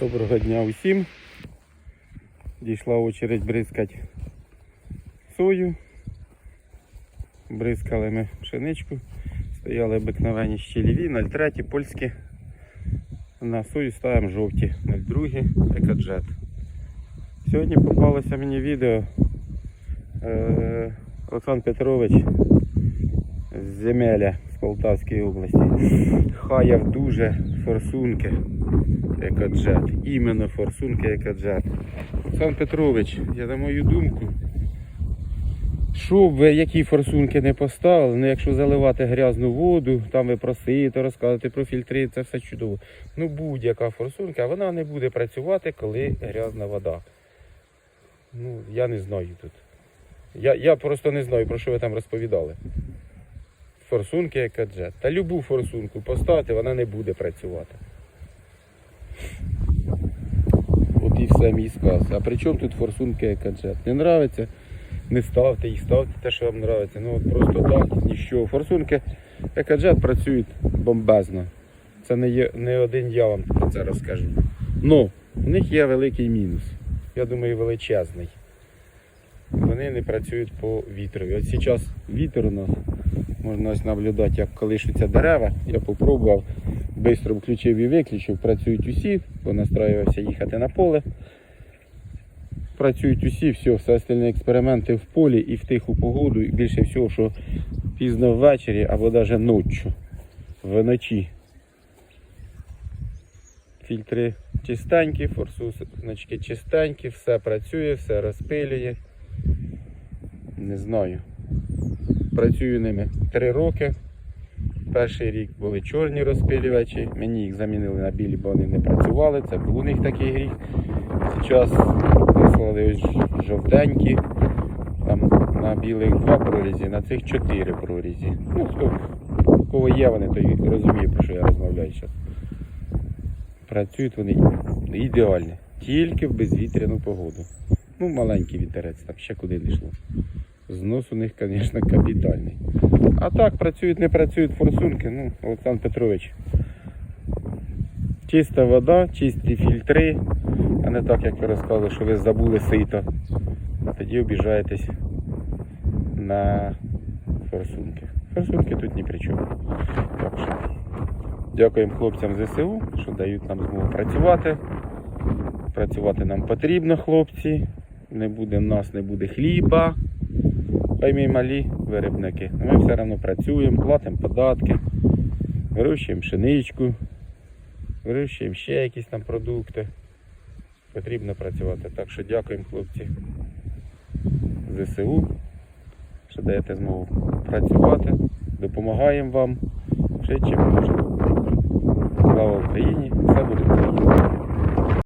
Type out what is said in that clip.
Доброго дня усім. Дійшла очередь бризкати сою. Бризкали ми пшеничку. Стояли обикновені щеліві, 03 польські. На сою ставимо жовті, 02 екоджет. Сьогодні попалося мені відео. Е, Олександр Петрович з Земеля з Полтавської області. Хаяв дуже форсунки екоджет. Іменно форсунки екоджет. Олександр Петрович, я на мою думку. Що б ви які форсунки не поставили, ну якщо заливати грязну воду, там ви просите, розказувати про фільтри, це все чудово. Ну будь-яка форсунка, вона не буде працювати, коли грязна вода. Ну, я не знаю тут. Я, я просто не знаю, про що ви там розповідали. Форсунки екоджет. Та любу форсунку поставити, вона не буде працювати. От і все мій сказ. А при чому тут форсунки екоджет? Не нравиться? Не ставте їх, ставте те, що вам подобається. Ну от просто так, ніщо. Форсунки екоджет працюють бомбезно. Це не, є, не один я вам про це розкажу. Ну, у них є великий мінус. Я думаю, величезний. Вони не працюють по вітрові. От зараз вітер у нас. Можна ось наблюдати, як колишуться дерева. Я попробував, швидко включив і виключив. Працюють усі, понастраювався їхати на поле. Працюють усі, все, все остальні експерименти в полі і в тиху погоду, і більше всього, що пізно ввечері або навіть ночі, вночі. Фільтри чистенькі, форсуночки чистенькі, все працює, все розпилює. Не знаю. Працюю ними три роки. Перший рік були чорні розпилювачі. Мені їх замінили на білі, бо вони не працювали. Це був у них такий гріх. Зараз вислали жовтенькі. Там на білих два прорізі, на цих чотири прорізі. Ну, хто у кого є, вони той розуміє, про що я розмовляю зараз. Працюють вони ідеально. Тільки в безвітряну погоду. Ну, маленький вітерець, там ще куди не йшло. Знос у них, звісно, капітальний. А так працюють, не працюють форсунки. Ну, Олександр Петрович. Чиста вода, чисті фільтри, а не так, як ви розказали, що ви забули сито. А тоді обіжаєтесь на форсунки. Форсунки тут ні при чому. Так що дякуємо хлопцям ЗСУ, що дають нам змогу працювати. Працювати нам потрібно, хлопці. Не буде в нас, не буде хліба. Хай малі виробники. Ми все одно працюємо, платимо податки, вирощуємо пшеничку, вирощуємо ще якісь там продукти. Потрібно працювати. Так що дякуємо хлопці ЗСУ, що даєте змогу працювати. Допомагаємо вам. Ще чим можемо. Слава Україні! Все буде Україна!